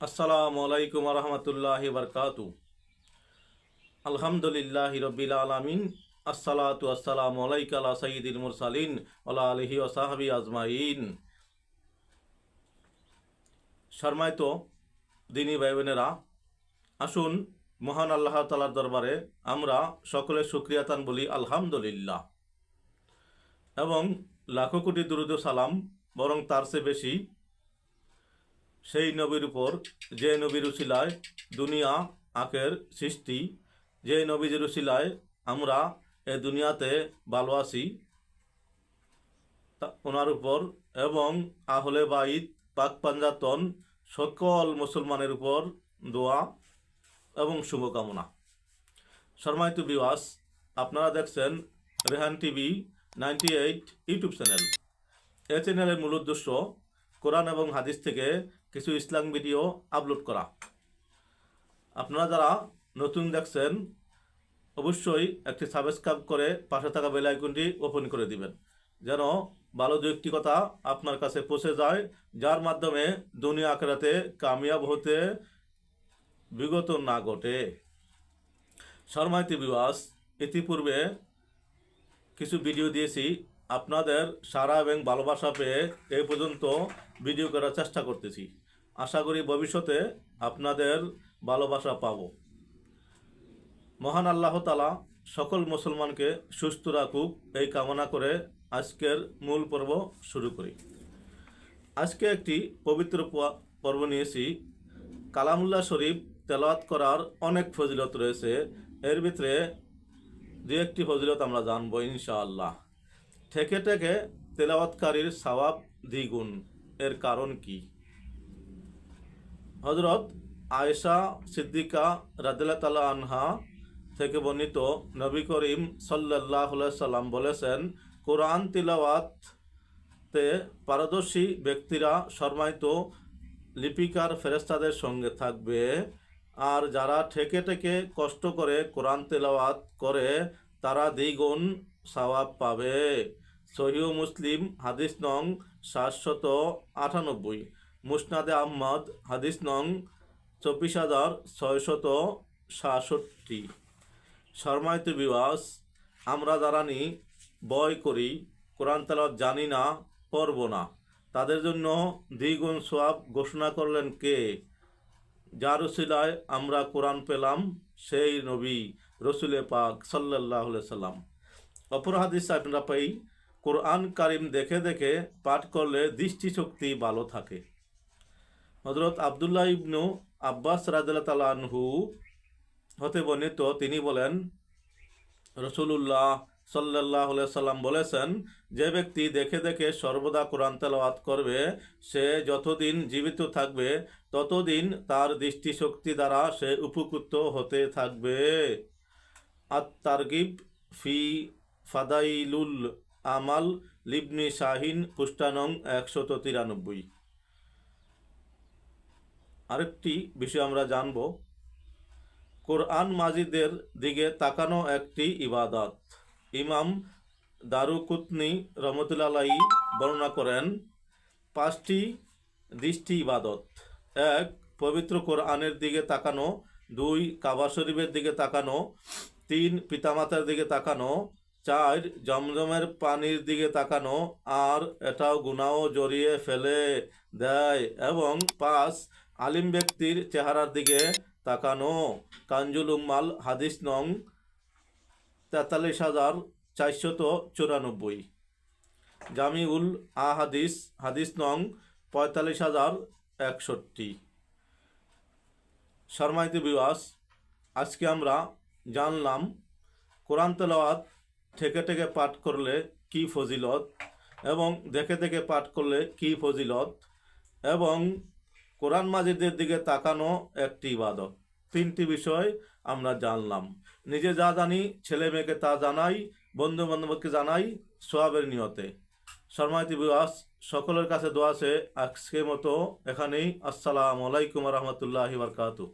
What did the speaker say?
আসসালামু আলাইকুম রহমতুল্লাহ বরকাতু আলহামদুলিল্লাহ রবিল আলমিন, আসসালাতু আসসালামু আলাইকা আলা সঈদুল মুরসালিন আলা আলহি ওসাহাবি আজমাইন। শর্মায়িত দিনী ভাই বোনেরা আসুন মহান আল্লাহ তালার দরবারে আমরা সকলে সুক্রিয়াতান বলি, আলহামদুলিল্লাহ। এবং লাখো কোটি দুরুদ সালাম বরং তার চেয়ে বেশি সেই নবীর উপর যে নবীর উসিলায় দুনিয়া আখের সৃষ্টি, যে নবীজির উসিলায় আমরা এ দুনিয়াতে ভালো আছি ওনার উপর এবং আহলে বাইত, পাক পাঞ্জাতন সকল মুসলমানের উপর দোয়া এবং শুভকামনা। শর্মায়িত বিওয়াস আপনারা দেখছেন Rehan TV ninety eight YouTube channel. এ চ্যানেলের মূল উদ্দেশ্য কোরআন এবং হাদিস থেকে কিছু ইসলাম ভিডিও আপলোড করা। আপনারা যারা নতুন দেখছেন, অবশ্যই একটি সাবস্ক্রাইব করে পাশে থাকা বেল আইকনটি ওপেন করে দিবেন, যেন ভালো কথা আপনার কাছে পৌঁছে যায়, যার মাধ্যমে দুনিয়া আখেরাতে কামিয়াব হতে বিগত না ঘটে। শর্মাইতি বিবাস ইতিপূর্বে কিছু ভিডিও দিয়েছি। আপনাদের সারা এবং ভালোবাসা পেয়ে এই পর্যন্ত ভিডিও করার চেষ্টা করতেছি। আশা করি ভবিষ্যতে আপনাদের ভালোবাসা পাব। মহান আল্লাহ তালা সকল মুসলমানকে সুস্থ রাখুক, এই কামনা করে আজকের মূল পর্ব শুরু করি। আজকে একটি পবিত্র পর্ব নিয়েছি। কালামুল্লাহ শরীফ তেলাওয়াত করার অনেক ফজিলত রয়েছে। এর ভিতরে দু একটি ফজিলত আমরা জানব ইনশাআল্লাহ। ঠেকে ঠেকে তেলাওয়াতকারীর সওয়াব দ্বিগুণ। এর কারণ কি? হজরত আয়েশা সিদ্দিকা রাদিল্লা তালা আনহা থেকে বর্ণিত নবী করিম সাল্লাহ সাল্লাম বলেছেন, কোরআন তিলাওয়াতে পারদর্শী ব্যক্তিরা সম্মানিত লিপিকার ফেরেস্তাদের সঙ্গে থাকবে। আর যারা ঠেকে ঠেকে কষ্ট করে কোরআন তেলাওয়াত করে, তারা দ্বিগুণ সওয়াব পাবে। সহিহ মুসলিম হাদিস নং সাতশত আটানব্বই। মুসনাদে আহমদ, হাদিস নং চব্বিশ হাজার ছয়শত সাতষট্টি। শর্মায়িত বিবাস আমরা জানি বয় করি, কোরআন তালাত জানি না, পড়ব না। তাদের জন্য দ্বিগুণ সোয়াব ঘোষণা করলেন কে? যার উসিলায় আমরা কোরআন পেলাম, সেই নবী, রসুলে পাক সাল্লাহ সাল্লাম। অপর হাদিস আপনারা পাই, কোরআন কারিম দেখে দেখে পাঠ করলে দৃষ্টিশক্তি ভালো থাকে। হজরত আবদুল্লাহ ইবনু আব্বাস রাজা তালানহু হতে বর্ণিত, তিনি বলেন রসুল্লাহ সাল্লাহ সাল্লাম বলেছেন, যে ব্যক্তি দেখে দেখে সর্বদা কোরআন তেলাওয়াত করবে, সে যতদিন জীবিত থাকবে, ততদিন তার দৃষ্টিশক্তি দ্বারা সে উপকৃত হতে থাকবে। আত ফি ফাদাইলুল আমাল লিবনি শাহিন পুষ্টানং একশত তিরানব্বই। আরেকটি বিষয় আমরা জানব। কোরআন মাজিদের দিকে তাকানো একটি ইবাদত। ইমাম দারুকুতনি রহমতুল্লাহ বর্ণনা করেন, পাঁচটি দৃষ্টি ইবাদত। এক, পবিত্র কোরআনের দিকে তাকানো। দুই, কাবা শরীফের দিকে তাকানো। তিন, পিতামাতার দিকে তাকানো। চার, জমজমের পানির দিকে তাকানো। আর এটাও গুনাও জড়িয়ে ফেলে দেয়। এবং পাঁচ আলিম ব্যক্তির চেহারার দিকে তাকানো। কাঞ্জুল উম্মাল হাদিস নং তেতাল্লিশ হাজার চারশত চুরানব্বই। জামিউল আ হাদিস হাদিস নং পঁয়তাল্লিশ হাজার একষট্টি। শর্মাইত বিবাস আজকে আমরা জানলাম, কোরআন তেলাওয়াত ঠেকে ঠেকে পাঠ করলে কি ফজিলত এবং দেখে দেখে পাঠ করলে কি ফজিলত এবং কোরআন মাজিদের দিকে তাকানো একটি ইবাদত। তিনটি বিষয় আমরা জানলাম। নিজে যা জানি, ছেলে মেয়েকে তা জানাই বন্ধু বান্ধবকে জানাই সোয়াবের নিয়তে। শর্মাইতি বিবাস সকলের কাছে দোয়া আছে আজকের মতো এখানেই। আসসালামু আলাইকুম রহমতুল্লাহ বারকাতু